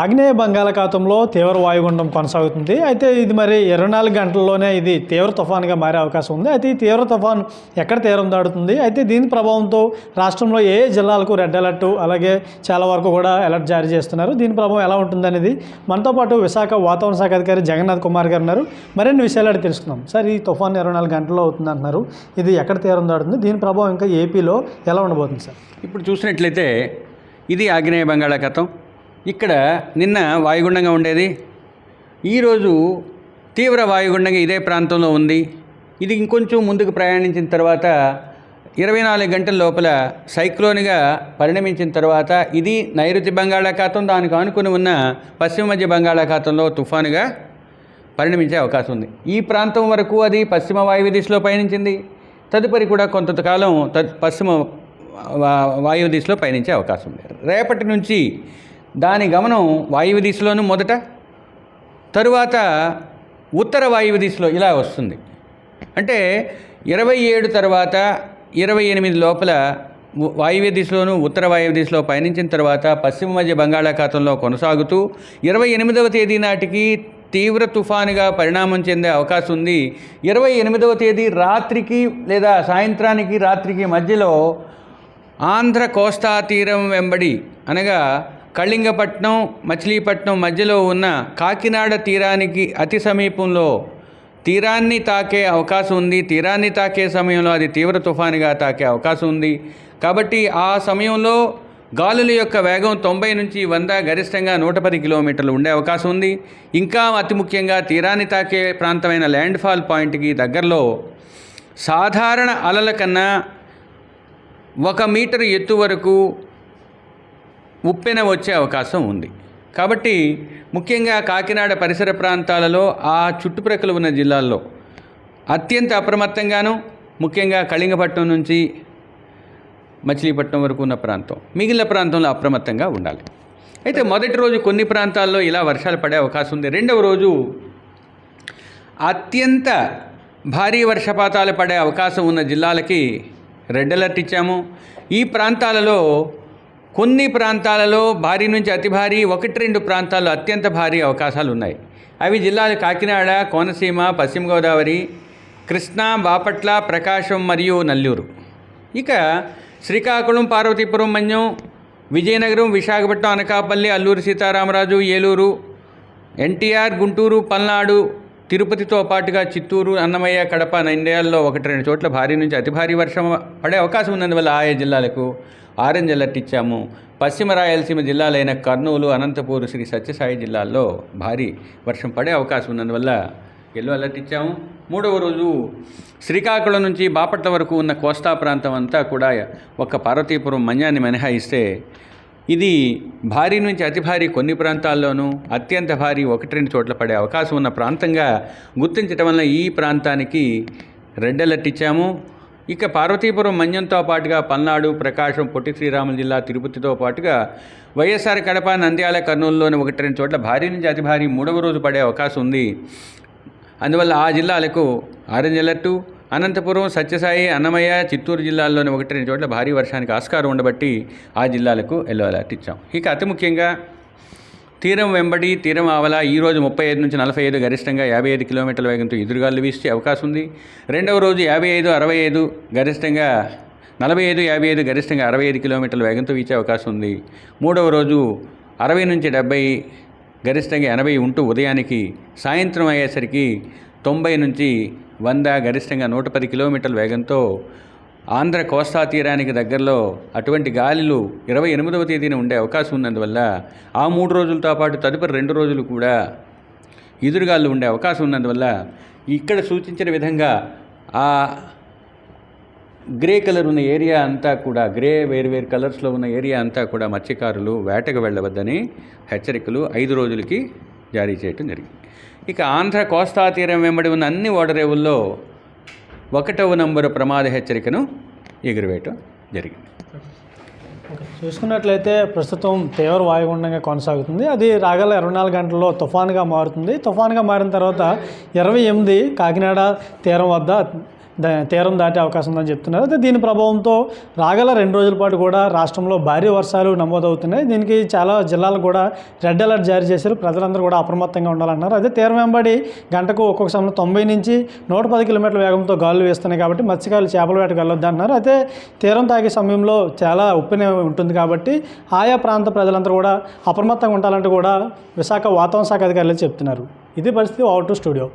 ఆగ్నేయ బంగాళాఖాతంలో తీవ్ర వాయుగుండం కొనసాగుతుంది. అయితే ఇది మరి ఇరవై నాలుగు గంటల్లోనే ఇది తీవ్ర తుఫాన్గా మారే అవకాశం ఉంది. అయితే ఈ తీవ్ర తుఫాన్ ఎక్కడ తీరం దాడుతుంది అయితే దీని ప్రభావంతో రాష్ట్రంలో ఏ జిల్లాలకు రెడ్ అలర్ట్ అలాగే చాలా వరకు కూడా అలర్ట్ జారీ చేస్తున్నారు. దీని ప్రభావం ఎలా ఉంటుందనేది మనతో పాటు విశాఖ వాతావరణ శాఖ అధికారి జగన్నాథ్ కుమార్ గారు ఉన్నారు. మరిన్ని విషయాలు అడిగి తెలుసుకుందాం. సార్ ఈ తుఫాన్ ఇరవై నాలుగు గంటల్లో అవుతుంది అంటున్నారు ఇది ఎక్కడ తీరం దాడుతుంది దీని ప్రభావం ఇంకా ఏపీలో ఎలా ఉండబోతుంది సార్? ఇప్పుడు చూసినట్లయితే ఇది ఆగ్నేయ బంగాళాఖాతం. ఇక్కడ నిన్న వాయుగుండంగా ఉండేది. ఈరోజు తీవ్ర వాయుగుండంగా ఇదే ప్రాంతంలో ఉంది. ఇది ఇంకొంచెం ముందుకు ప్రయాణించిన తర్వాత ఇరవై నాలుగు గంటల లోపల సైక్లోన్గా పరిణమించిన తర్వాత ఇది నైరుతి బంగాళాఖాతం దానికి ఆనుకుని ఉన్న పశ్చిమ మధ్య బంగాళాఖాతంలో తుఫానుగా పరిణమించే అవకాశం ఉంది. ఈ ప్రాంతం వరకు అది పశ్చిమ వాయువ్య దిశలో పయనించింది. తదుపరి కూడా కొంతకాలం త పశ్చిమ వా- వాయువ్య దిశలో పయనించే అవకాశం ఉంది. రేపటి నుంచి దాని గమనం వాయువ్య దిశలోను మొదట తరువాత ఉత్తర వాయువ్య దిశలో ఇలా వస్తుంది. అంటే ఇరవై ఏడు తర్వాత ఇరవై ఎనిమిది లోపల వాయువ్య దిశలోను ఉత్తర వాయువ్య దిశలో పయనించిన తర్వాత పశ్చిమ మధ్య బంగాళాఖాతంలో కొనసాగుతూ ఇరవై ఎనిమిదవ తేదీ నాటికి తీవ్ర తుఫానుగా పరిణామం చెందే అవకాశం ఉంది. ఇరవై ఎనిమిదవ తేదీ రాత్రికి లేదా సాయంత్రానికి రాత్రికి మధ్యలో ఆంధ్ర కోస్తా తీరం వెంబడి అనగా కళింగపట్నం మచిలీపట్నం మధ్యలో ఉన్న కాకినాడ తీరానికి అతి సమీపంలో తీరాన్ని తాకే అవకాశం ఉంది. తీరాన్ని తాకే సమయంలో అది తీవ్ర తుఫానుగా తాకే అవకాశం ఉంది. కాబట్టి ఆ సమయంలో గాలుల యొక్క వేగం తొంభై నుంచి వంద గరిష్టంగా నూట పది కిలోమీటర్లు ఉండే అవకాశం ఉంది. ఇంకా అతి ముఖ్యంగా తీరాన్ని తాకే ప్రాంతమైన ల్యాండ్ ఫాల్ పాయింట్కి దగ్గరలో సాధారణ అలల కన్నా ఒక మీటర్ ఎత్తు వరకు ఉప్పెన వచ్చే అవకాశం ఉంది. కాబట్టి ముఖ్యంగా కాకినాడ పరిసర ప్రాంతాలలో ఆ చుట్టుప్రక్కల ఉన్న జిల్లాల్లో అత్యంత అప్రమత్తంగాను ముఖ్యంగా కళింగపట్నం నుంచి మచిలీపట్నం వరకు ఉన్న ప్రాంతం మిగిలిన ప్రాంతంలో అప్రమత్తంగా ఉండాలి. అయితే మొదటి రోజు కొన్ని ప్రాంతాల్లో ఇలా వర్షాలు పడే అవకాశం ఉంది. రెండవ రోజు అత్యంత భారీ వర్షపాతాలు పడే అవకాశం ఉన్న జిల్లాలకి రెడ్ అలర్ట్ ఇచ్చాము. ఈ ప్రాంతాలలో కొన్ని ప్రాంతాలలో భారీ నుంచి అతి భారీ ఒకటి రెండు ప్రాంతాల్లో అత్యంత భారీ అవకాశాలు ఉన్నాయి అవి జిల్లాలు కాకినాడ కోనసీమ పశ్చిమ గోదావరి కృష్ణా బాపట్ల ప్రకాశం మరియు నల్లూరు. ఇక శ్రీకాకుళం పార్వతీపురం మన్యం విజయనగరం విశాఖపట్నం అనకాపల్లి అల్లూరు సీతారామరాజు ఏలూరు ఎన్టీఆర్ గుంటూరు పల్నాడు తిరుపతితో పాటుగా చిత్తూరు అన్నమయ్య కడప నంద్యాలలో ఒకటి రెండు చోట్ల భారీ నుంచి అతి భారీ వర్షం పడే అవకాశం ఉన్నందువల్ల ఆయా జిల్లాలకు ఆరెంజ్ అలర్ట్ ఇచ్చాము. పశ్చిమ రాయలసీమ జిల్లాలైన కర్నూలు అనంతపూర్ శ్రీ సత్యసాయి జిల్లాల్లో భారీ వర్షం పడే అవకాశం ఉన్నందువల్ల ఎల్లో అలర్ట్ ఇచ్చాము. మూడవ రోజు శ్రీకాకుళం నుంచి బాపట్ల వరకు ఉన్న కోస్తా ప్రాంతం అంతా కూడా ఒక పార్వతీపురం మన్యాన్ని మినహాయిస్తే ఇది భారీ నుంచి అతి భారీ కొన్ని ప్రాంతాల్లోనూ అత్యంత భారీ ఒకటి రెండు చోట్ల పడే అవకాశం ఉన్న ప్రాంతంగా గుర్తించడం వల్ల ఈ ప్రాంతానికి రెడ్ అలర్ట్ ఇచ్చాము. ఇక పార్వతీపురం మన్యంతో పాటుగా పల్నాడు ప్రకాశం పొట్టి శ్రీరాములు జిల్లా తిరుపతితో పాటుగా వైఎస్ఆర్ కడప నంద్యాల కర్నూలులోని ఒకటి రెండు చోట్ల భారీ నుంచి అతి భారీ మూడవ రోజు పడే అవకాశం ఉంది. అందువల్ల ఆ జిల్లాలకు ఆరెంజ్ అలర్టు అనంతపురం సత్యసాయి అన్నమయ్య చిత్తూరు జిల్లాల్లోని ఒకటి రెండు చోట్ల భారీ వర్షానికి ఆస్కారం ఉండబట్టి ఆ జిల్లాలకు ఎల్లో అలర్ట్ ఇచ్చాం. ఇక అతి ముఖ్యంగా తీరం వెంబడి తీరం ఆవల ఈరోజు ముప్పై ఐదు నుంచి నలభై ఐదు గరిష్టంగా యాభై ఐదు కిలోమీటర్ల వేగంతో ఎదురుగాలు వీసే అవకాశం ఉంది రెండవ రోజు యాభై ఐదు అరవై ఐదు గరిష్టంగా నలభై ఐదు యాభై ఐదు గరిష్టంగా అరవై ఐదు కిలోమీటర్ల వేగంతో వీచే అవకాశం ఉంది మూడవ రోజు అరవై నుంచి డెబ్బై గరిష్టంగా ఎనభై ఉంటూ ఉదయానికి సాయంత్రం అయ్యేసరికి తొంభై నుంచి వంద గరిష్టంగా నూట పది కిలోమీటర్ల వేగంతో ఆంధ్ర కోస్తా తీరానికి దగ్గరలో అటువంటి గాలులు ఇరవై ఎనిమిదవ తేదీన ఉండే అవకాశం ఉన్నందువల్ల ఆ మూడు రోజులతో పాటు తదుపరి రెండు రోజులు కూడా ఎదురుగాలు ఉండే అవకాశం ఉన్నందువల్ల ఇక్కడ సూచించిన విధంగా ఆ గ్రే కలర్ ఉన్న ఏరియా అంతా కూడా గ్రే వేరు వేరు కలర్స్లో ఉన్న ఏరియా అంతా కూడా మత్స్యకారులు వేటకు వెళ్ళవద్దని హెచ్చరికలు ఐదు రోజులకి జారీ చేయటం జరిగింది. ఇక ఆంధ్ర కోస్తా తీరం వెంబడి ఉన్న అన్ని ఓడరేవుల్లో ఒకటవ నంబరు ప్రమాద హెచ్చరికను ఎగురవేయటం జరిగింది. చూసుకున్నట్లయితే ప్రస్తుతం తీవ్ర వాయుగుండంగా కొనసాగుతుంది. అది రాగల ఇరవై నాలుగు గంటల్లో తుఫాన్గా మారుతుంది. తుఫాన్గా మారిన తర్వాత ఇరవై ఎనిమిది కాకినాడ తీరం వద్ద తీరం దాటే అవకాశం ఉందని చెప్తున్నారు. అయితే దీని ప్రభావంతో రాగల రెండు రోజుల పాటు కూడా రాష్ట్రంలో భారీ వర్షాలు నమోదవుతున్నాయి. దీనికి చాలా జిల్లాలకు కూడా రెడ్ అలర్ట్ జారీ చేశారు. ప్రజలందరూ కూడా అప్రమత్తంగా ఉండాలన్నారు. అదే తీరం వెంబడి గంటకు ఒక్కొక్క సమయంలో తొంభై నుంచి నూట పది కిలోమీటర్ల వేగంతో గాలులు వేస్తున్నాయి కాబట్టి మత్స్యకారులు చేపల వేటకు వెళ్ళొద్దు అన్నారు అయితే తీరం తాగే సమయంలో చాలా ఉప్పెన ఉంటుంది కాబట్టి ఆయా ప్రాంత ప్రజలందరూ కూడా అప్రమత్తంగా ఉండాలంటూ కూడా విశాఖ వాతావరణ శాఖ అధికారులు చెప్తున్నారు. ఇది పరిస్థితి అవుట్ స్టూడియో.